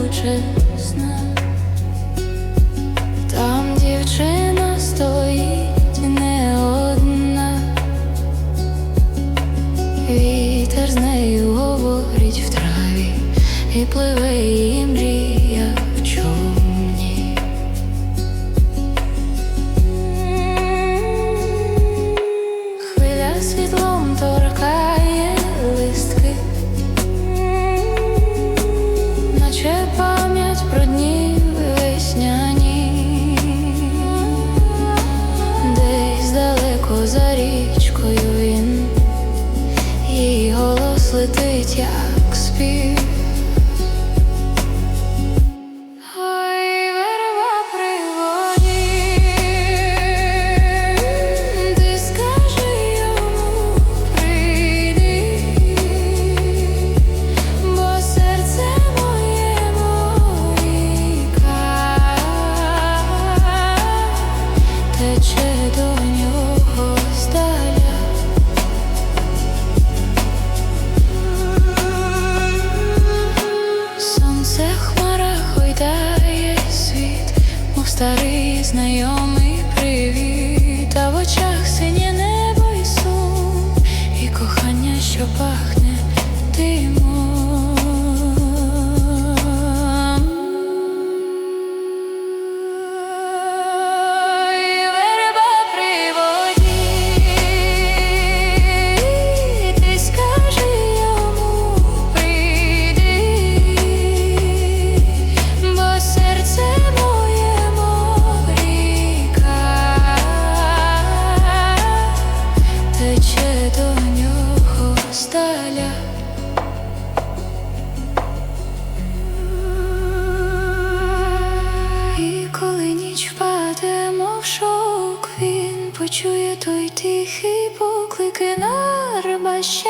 хоче там дівчина стоїть не одна, вітер з нею говорить в траві і пливе її. летить, як спів. старий знайомий. Чує той тихий поклики на рибаще.